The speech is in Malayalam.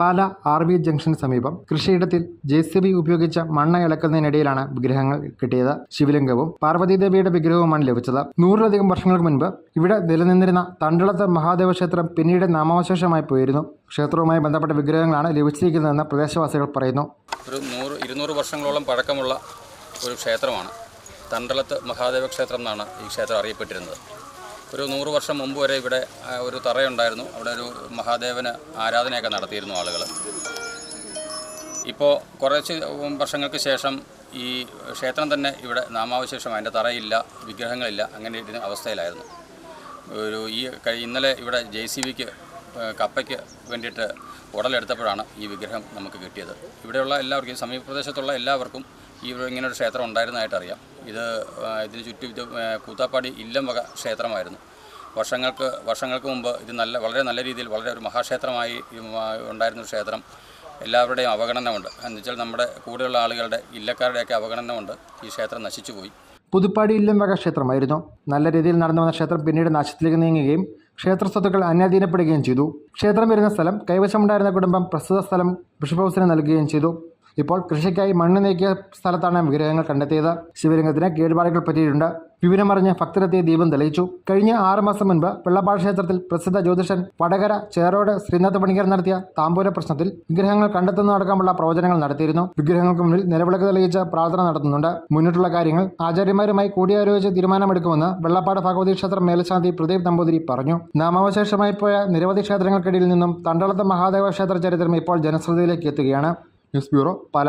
പാല ആർ വി ജംഗ്ഷന് സമീപം കൃഷിയിടത്തിൽ ജെ സി ബി ഉപയോഗിച്ച മണ്ണ് ഇളക്കുന്നതിനിടയിലാണ് വിഗ്രഹങ്ങൾ കിട്ടിയത്. ശിവലിംഗവും പാർവതീദേവിയുടെ വിഗ്രഹവുമാണ് ലഭിച്ചത്. നൂറിലധികം വർഷങ്ങൾക്ക് മുൻപ് ഇവിടെ നിലനിന്നിരുന്ന തണ്ടിളത്ത് മഹാദേവ ക്ഷേത്രം പിന്നീട് നാമാവശേഷമായി പോയിരുന്നു. ക്ഷേത്രവുമായി ബന്ധപ്പെട്ട വിഗ്രഹങ്ങളാണ് ലഭിച്ചിരിക്കുന്നതെന്ന് പ്രദേശവാസികൾ പറയുന്നു. ഒരു നൂറ് ഇരുന്നൂറ് വർഷങ്ങളോളം പഴക്കമുള്ള ഒരു ക്ഷേത്രമാണ് തണ്ടളത്ത് മഹാദേവ ക്ഷേത്രം എന്നാണ് ഈ ക്ഷേത്രം അറിയപ്പെട്ടിരുന്നത്. ഒരു നൂറ് വർഷം മുമ്പ് വരെ ഇവിടെ ഒരു തറയുണ്ടായിരുന്നു. അവിടെ ഒരു മഹാദേവന് ആരാധനയൊക്കെ നടത്തിയിരുന്നു ആളുകൾ ഇപ്പോൾ കുറച്ച് വർഷങ്ങൾക്ക് ശേഷം ഈ ക്ഷേത്രം തന്നെ ഇവിടെ നാമാവശേഷം അതിന്റെ തറയില്ല വിഗ്രഹങ്ങളില്ല അങ്ങനെ ഇരുന്ന അവസ്ഥയിലായിരുന്നു. ഒരു ഈ ഇന്നലെ ഇവിടെ ജെ സി ബിക്ക് കപ്പയ്ക്ക് വേണ്ടിയിട്ട് ഉടലെടുത്തപ്പോഴാണ് ഈ വിഗ്രഹം നമുക്ക് കിട്ടിയത്. ഇവിടെയുള്ള എല്ലാവർക്കും ഈ സമീപ പ്രദേശത്തുള്ള എല്ലാവർക്കും ഈ ഇങ്ങനെ ഒരു ക്ഷേത്രം ഉണ്ടായിരുന്നതായിട്ട് അറിയാം ഇത് ഇതിന് ചുറ്റും കൂത്താപ്പാടി ഇല്ലം വക ക്ഷേത്രമായിരുന്നു. വർഷങ്ങൾക്ക് വർഷങ്ങൾക്ക് മുമ്പ് ഇത് നല്ല വളരെ നല്ല രീതിയിൽ വളരെ ഒരു മഹാക്ഷേത്രമായി ഉണ്ടായിരുന്ന ക്ഷേത്രം. എല്ലാവരുടെയും അവഗണനമുണ്ട് എന്ന് വെച്ചാൽ നമ്മുടെ കൂടെയുള്ള ആളുകളുടെ ഇല്ലക്കാരുടെയൊക്കെ അവഗണനമുണ്ട് ഈ ക്ഷേത്രം നശിച്ചു പോയി. പുതുപ്പാടി ഇല്ലംവക ക്ഷേത്രമായിരുന്നു. നല്ല രീതിയിൽ നടന്നു വന്ന ക്ഷേത്രം പിന്നീട് നാശത്തിലേക്ക് നീങ്ങുകയും ക്ഷേത്ര സ്വത്തുക്കൾ അന്യാധീനപ്പെടുകയും ചെയ്തു. ക്ഷേത്രം വരുന്ന സ്ഥലം കൈവശമുണ്ടായിരുന്ന കുടുംബം പ്രസ്തുത സ്ഥലം ബിഷപ്പ് ഹൗസിന് നൽകുകയും ചെയ്തു. ഇപ്പോൾ കൃഷിക്കായി മണ്ണ് നീക്കിയ സ്ഥലത്താണ് വിഗ്രഹങ്ങൾ കണ്ടെത്തിയത്. ശിവലിംഗത്തിന് കേടുപാടുകൾ പറ്റിയിട്ടുണ്ട്. വിവരമറിഞ്ഞ് ഭക്തരെത്തിയ ദീപം തെളിയിച്ചു. കഴിഞ്ഞ ആറ് മാസം മുൻപ് പിള്ളപ്പാട് ക്ഷേത്രത്തിൽ പ്രസിദ്ധ ജ്യോതിഷൻ വടകര ചേറോട് ശ്രീനാഥ് പണിക്കർ നടത്തിയ താമ്പൂര പ്രശ്നത്തിൽ വിഗ്രഹങ്ങൾ കണ്ടെത്തുന്നതടക്കമുള്ള പ്രവചനങ്ങൾ നടത്തിയിരുന്നു. വിഗ്രഹങ്ങൾക്ക് മുന്നിൽ നിലവിളക്ക് തെളിയിച്ച് പ്രാർത്ഥന നടത്തുന്നുണ്ട്. മുന്നിട്ടുള്ള കാര്യങ്ങൾ ആചാര്യമാരുമായി കൂടിയാലോചിച്ച് തീരുമാനമെടുക്കുമെന്ന് വെള്ളപ്പാട് ഭഗവതി ക്ഷേത്രം മേൽശാന്തി പ്രദീപ് നമ്പൂതിരി പറഞ്ഞു. നാമാവശേഷമായി പോയ നിരവധി ക്ഷേത്രങ്ങൾക്കിടയിൽ നിന്നും തണ്ടളത്ത് മഹാദേവ ക്ഷേത്ര ചരിത്രം ഇപ്പോൾ ജനശ്രദ്ധയിലേക്ക് എത്തുകയാണ്. News bureau Pala.